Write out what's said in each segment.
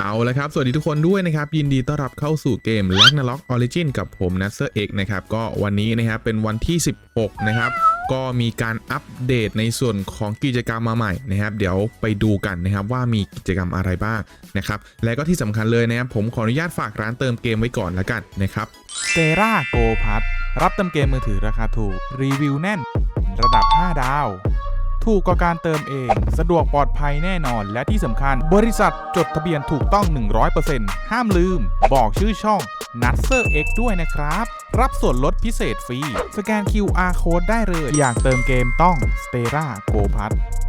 เอาละครับ สวัสดีทุกคนด้วยนะครับ ยินดีต้อนรับเข้าสู่เกม l a g n a r o k Origin กับผม n a s s e r X นะครับ ก็วันนี้นะครับเป็นวันที่ 16 นะครับ ก็มีการอัปเดตในส่วนของกิจกรรมมาใหม่นะครับ เดี๋ยวไปดูกันนะครับว่ามีกิจกรรมอะไรบ้างนะครับ และก็ที่สำคัญเลยนะครับ ผมขออนุญาตฝากร้านเติมเกมไว้ก่อนละกันนะครับเซราโกพัทรับเติมเกมมือถือราคาถูกรีวิวแน่น ระดับ 5 ดาว ถูกกว่าการเติมเอง สะดวกปลอดภัยแน่นอน และที่สำคัญ บริษัทจดทะเบียนถูกต้อง 100%ห้ามลืม บอกชื่อช่องนัทเซอร์เอ็กด้วยนะครับ รับส่วนลดพิเศษฟรี สแกน QR Code ได้เลย อยากเติมเกมต้อง s t e r a g o p a t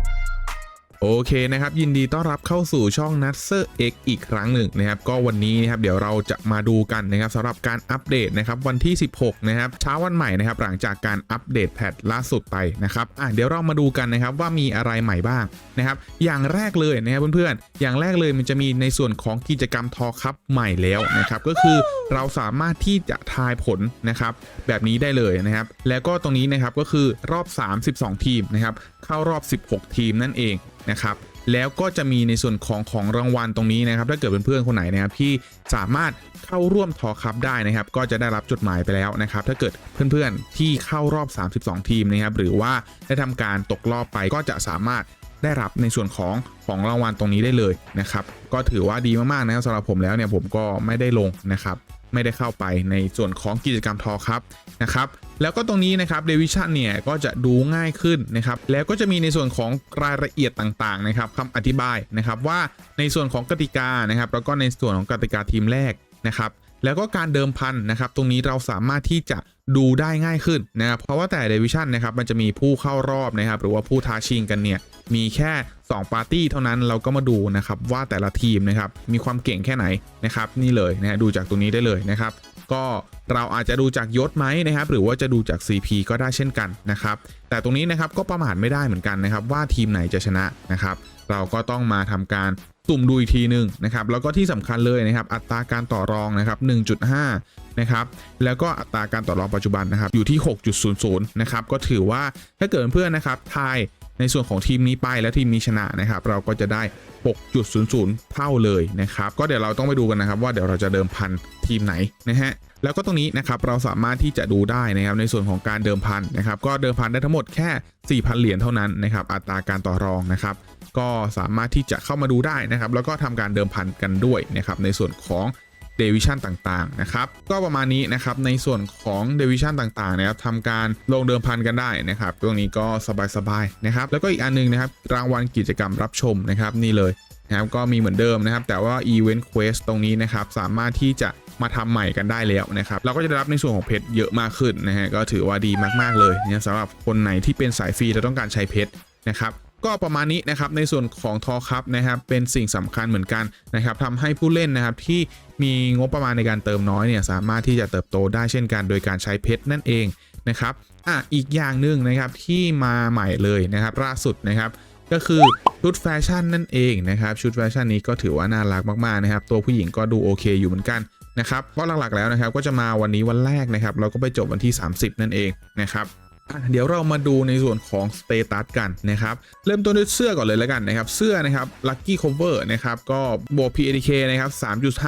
โอเคนะครับยินดีต้อนรับเข้าสู่ช่อง n u t s e r X อีกครั้งหนึ่งนะครับก็วันนี้นะครับเดี๋ยวเราจะมาดูกันนะครับสำหรับการอัปเดตนะครับวันที่ 16นะครับเช้าวันใหม่นะครับหลังจากการอัปเดตแพทล่าสุดไปนะครับอะเดี๋ยวเรามาดูกันนะครับว่ามีอะไรใหม่บ้างนะครับอย่างแรกเลยนะครับเพื่อนๆอย่างแรกเลยมันจะมีในส่วนของกิจกรรมทอคัพใหม่แล้วนะครับก็คือเราสามารถที่จะทายผลนะครับแบบนี้ได้เลยนะครับแล้วก็ตรงนี้นะครับก็คือรอบ 32 ทีมนะครับเข้ารอบ 16 ทีมนั่นเอง นะครับแล้วก็จะมีในส่วนของของรางวัลตรงนี้นะครับ ถ้าเกิดเป็นเพื่อนคนไหนนะครับที่สามารถเข้าร่วมทอคัพได้นะครับ ก็จะได้รับจดหมายไปแล้วนะครับ ถ้าเกิดเพื่อนๆที่เข้ารอบ 32 ทีมนะครับ หรือว่าได้ทำการตกรอบไปก็จะสามารถได้รับในส่วนของของรางวัลตรงนี้ได้เลยนะครับ ก็ถือว่าดีมากๆนะครับสำหรับผมแล้วเนี่ยผมก็ไม่ได้ลงนะครับ ไม่ได้เข้าไปในส่วนของกิจกรรมทอครับนะครับแล้วก็ตรงนี้นะครับเดวิชันเนี่ยก็จะดูง่ายขึ้นนะครับแล้วก็จะมีในส่วนของรายละเอียดต่างๆนะครับคำอธิบายนะครับว่าในส่วนของกติกานะครับแล้วก็ในส่วนของกติกาทีมแรกนะครับ แล้วก็การเดิมพันนะครับ ตรงนี้เราสามารถที่จะดูได้ง่ายขึ้นนะครับ เพราะว่าแต่เดวิชันนะครับมันจะมีผู้เข้ารอบนะครับ หรือว่าผู้ท้าชิงกันเนี่ยมีแค่ 2 ปาร์ตี้เท่านั้นเราก็มาดูนะครับว่าแต่ละทีมนะครับมีความเก่งแค่ไหนนะครับนี่เลยนะฮะดูจากตรงนี้ได้เลยนะครับ ก็เราอาจจะดูจากยศไหมนะครับ หรือว่าจะดูจาก CP ก็ได้เช่นกันนะครับ แต่ตรงนี้นะครับก็ประมาทไม่ได้เหมือนกันนะครับ ว่าทีมไหนจะชนะนะครับ เราก็ต้องมาทำการ สุ่มดูอีกทีหนึ่งนะครับแล้วก็ที่สำคัญเลยนะครับอัตราการต่อรองนะครับ1.5นะครับแล้วก็อัตราการต่อรองปัจจุบันนะครับอยู่ที่ 6.00นะครับก็ถือว่าถ้าเกิดเพื่อนนะครับทายในส่วนของทีมนี้ไปแล้วทีมนี้ชนะนะครับเราก็จะได้ 6.00 เท่าเลยนะครับก็เดี๋ยวเราต้องไปดูกันนะครับว่าเดี๋ยวเราจะเดิมพันทีมไหนนะฮะแล้วก็ตรงนี้นะครับเราสามารถที่จะดูได้นะครับในส่วนของการเดิมพันนะครับก็เดิมพันได้ทั้งหมดแค่ 4,000 เหรียญเท่านั้นนะครับอัตราการต่อรองนะครับ ก็สามารถที่จะเข้ามาดูได้นะครับ แล้วก็ทำการเดิมพันกันด้วยนะครับในส่วนของเดวิชันต่างๆนะครับก็ประมาณนี้นะครับในส่วนของเดวิชันต่างๆนะครับทำการลงเดิมพันกันได้นะครับตรงนี้ก็สบายๆนะครับแล้วก็อีกอันนึงนะครับรางวัลกิจกรรมรับชมนะครับนี่เลยนะครับก็มีเหมือนเดิมนะครับ แต่ว่า Event Quest ตรงนี้นะครับสามารถที่จะมาทำใหม่กันได้แล้วนะครับเราก็จะได้รับในส่วนของเพชรเยอะมากขึ้นนะฮะก็ถือว่าดีมากๆเลยเนะสำหรับคนไหนที่เป็นสายฟรีและต้องการใช้เพชรนะครับ ก็ประมาณนี้นะครับในส่วนของทอคัพนะครับเป็นสิ่งสำคัญเหมือนกันนะครับทำให้ผู้เล่นนะครับที่มีงบประมาณในการเติมน้อยเนี่ยสามารถที่จะเติบโตได้เช่นกัน โดยการใช้เพชรนั่นเองนะครับอะอีกอย่างหนึ่งนะครับที่มาใหม่เลยนะครับล่าสุดนะครับก็คือชุดแฟชั่นนั่นเองนะครับชุดแฟชั่นนี้ก็ถือว่าน่ารักมากๆนะครับตัวผู้หญิงก็ดูโอเคอยู่เหมือนกันนะครับก็หลักๆแล้วนะครับก็จะมาวันนี้วันแรกนะครับแล้วก็ไปจบวันที่ 30 นั่นเองนะครับ เดี๋ยวเรามาดูในส่วนของสเตตัสกันนะครับ เริ่มต้นด้วยเสื้อก่อนเลยแล้วกันนะครับ เสื้อนะครับ Lucky Cover นะครับ ก็บวก PADK นะครับ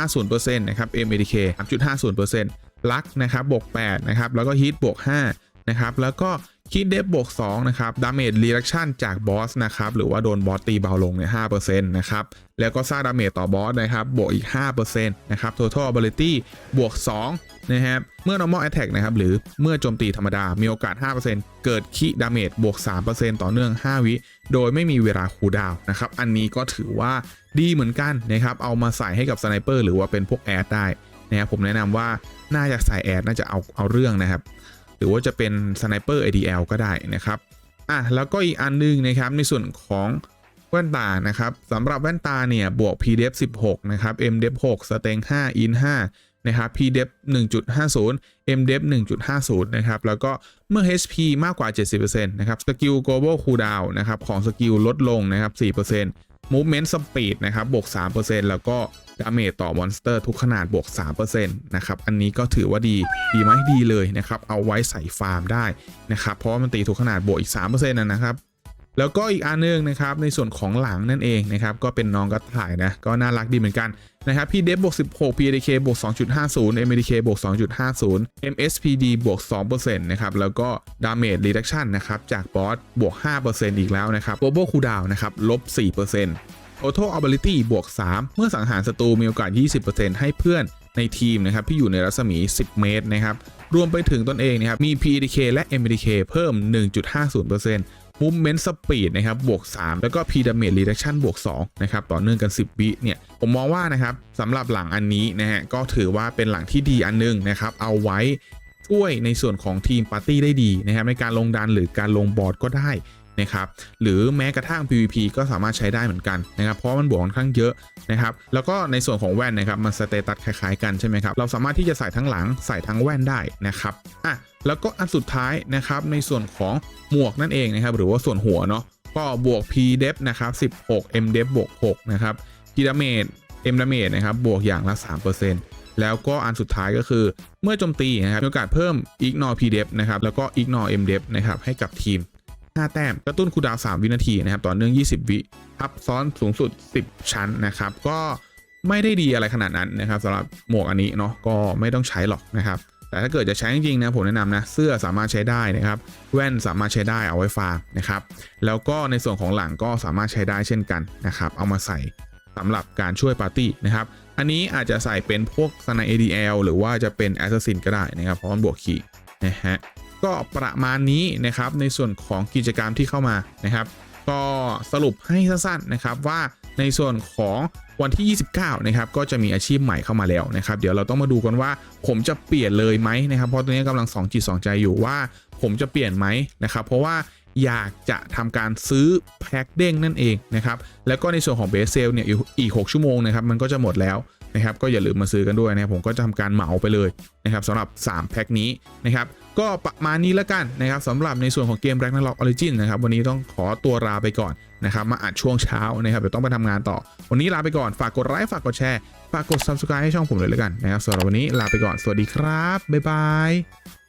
3.50%นะครับ MADK 3.50%ลักนะครับบวก8นะครับ แล้วก็ฮิตบวก5นะครับ แล้วก็ คิดเดฟบวก2นะครับดาเมจรีดักชั่นจากบอสนะครับหรือว่าโดนบอสตีเบาลงเนี่ย5%นะครับแล้วก็สร้างดาเมจต่อบอสนะครับบวกอีก5%นะครับ total ability บวก2นะครับเมื่อ normal attack นะครับหรือเมื่อโจมตีธรรมดา มีโอกาส 5%เกิดคิดาเมจบวก 3%ต่อเนื่อง 5 วิ โดยไม่มีเวลาคูลดาวน์นะครับ อันนี้ก็ถือว่าดีเหมือนกันนะครับ เอามาใส่ให้กับสไนเปอร์หรือว่าเป็นพวกแอดได้นะครับผมแนะนำว่าน่าจะใส่แอดน่าจะเอาเอาเรื่องนะครับ หรือว่าจะเป็นสไนเปอร์ ADL ก็ได้นะครับอะแล้วก็อีกอันนึงนะครับในส่วนของแว่นตานะครับสำหรับแว่นตาเนี่ยบวก PDF 16 นะครับ MDF 6 s t e n 5 In 5 นะครับ PDF 1.50 MDF 1.50 นะครับ แล้วก็เมื่อ HP มากกว่า 70%นะครับสกิล global cooldown นะครับ ของสกิลลดลงนะครับ 4% movement speed นะครับบวก 3%แล้วก็ดาเมจต่อมอนสเตอร์ทุกขนาดบวก 3%นะครับ อันนี้ก็ถือว่าดี ดีไหมดีเลยนะครับ เอาไว้ใส่ฟาร์มได้นะครับ เพราะว่ามันตีทุกขนาดบวกอีก 3%นะนะครับ แล้วก็อีกอันหนึงนะครับในส่วนของหลังนั่นเองนะครับก็เป็นน้องกระต่ายนะก็น่ารักดีเหมือนกันนะครับ PDF บวก16 PDK บวก2.50 MDK บวก2.50 MSPD บวก2%นะครับแล้วก็ Damage Reduction นะครับจากบอสบวก 5%อีกแล้วนะครับ Global Cooldown นะครับลบ4% Auto Ability บวก 3 เมื่อสังหารศัตรูมีโอกาส 20%ให้เพื่อนในทีมนะครับที่อยู่ในรัศมี 10 เมตรนะครับรวมไปถึงตนเองนะครับมี PDK และ MDK เพิ่ม 1.50% Movement Speed นะครับบวก 3 แล้วก็ P Damage Reduction บวก2นะครับต่อเนื่องกัน 10 วิเนี่ยผมมองว่านะครับสำหรับหลังอันนี้นะฮะก็ถือว่าเป็นหลังที่ดีอันนึงนะครับเอาไว้ช่วยในส่วนของทีมปาร์ตี้ได้ดีนะครับในการลงดันหรือการลงบอร์ดก็ได้ นะครับหรือแม้กระทั่ง PVP ก็สามารถใช้ได้เหมือนกันนะครับเพราะมันบวกค่อนข้างเยอะนะครับแล้วก็ในส่วนของแว่นนะครับมันสเตตัสคล้ายๆกันใช่ไหมครับเราสามารถที่จะใส่ทั้งหลังใส่ทั้งแว่นได้นะครับอะแล้วก็อันสุดท้ายนะครับในส่วนของหมวกนั่นเองนะครับหรือว่าส่วนหัวเนาะก็บวก P dep นะครับ16 M dep บวก6นะครับ P damage M damage นะครับบวกอย่างละ 3%แล้วก็อันสุดท้ายก็คือเมื่อโจมตีนะครับมีโอกาสเพิ่ม ignore P dep นะครับแล้วก็ ignore M dep นะครับให้กับทีม 5 แต้ม กระตุ้นคูดาว 3 วินาทีนะครับ ต่อเนื่อง 20 วิทับซ้อนสูงสุด 10 ชั้นนะครับ ก็ไม่ได้ดีอะไรขนาดนั้นนะครับสำหรับหมวกอันนี้เนาะก็ไม่ต้องใช้หรอกนะครับ แต่ถ้าเกิดจะใช้จริงๆนะผมแนะนำนะเสื้อสามารถใช้ได้นะครับ แว่นสามารถใช้ได้เอาไว้ฟาร์มนะครับ แล้วก็ในส่วนของหลังก็สามารถใช้ได้เช่นกันนะครับ เอามาใส่สำหรับการช่วยปาร์ตี้นะครับ อันนี้อาจจะใส่เป็นพวกสไน ADL หรือว่าจะเป็น Assassin ก็ได้นะครับเพราะมันบวกขีดนะฮะ ก็ประมาณนี้นะครับในส่วนของกิจกรรมที่เข้ามานะครับ ก็สรุปให้สั้นๆนะครับว่าในส่วนของวันที่ 29 นะครับ ก็จะมีอาชีพใหม่เข้ามาแล้วนะครับ เดี๋ยวเราต้องมาดูกันว่าผมจะเปลี่ยนเลยไหมนะครับ เพราะตอนนี้กำลังสองจิตสองใจอยู่ว่าผมจะเปลี่ยนไหมนะครับ เพราะว่าอยากจะทำการซื้อแพ็คเด้งนั่นเองนะครับ แล้วก็ในส่วนของเบสเซลเนี่ยอีก 6 ชั่วโมงนะครับ มันก็จะหมดแล้วนะครับ ก็อย่าลืมมาซื้อกันด้วยนะผมก็จะทำการเหมาไปเลยนะครับสำหรับ 3 แพ็คนี้นะครับ ก็ประมาณนี้แล้วกันนะครับสำหรับในส่วนของเกม Ragnarok Origin นะครับวันนี้ต้องขอตัวลาไปก่อนนะครับมาอัดช่วงเช้านะครับเดี๋ยวต้องไปทำงานต่อ วันนี้ลาไปก่อนฝากกดไลค์ฝากกดแชร์ฝากกด subscribe ให้ช่องผมเลยแล้วกันนะครับสำหรับวันนี้ลาไปก่อนสวัสดีครับบ๊ายบาย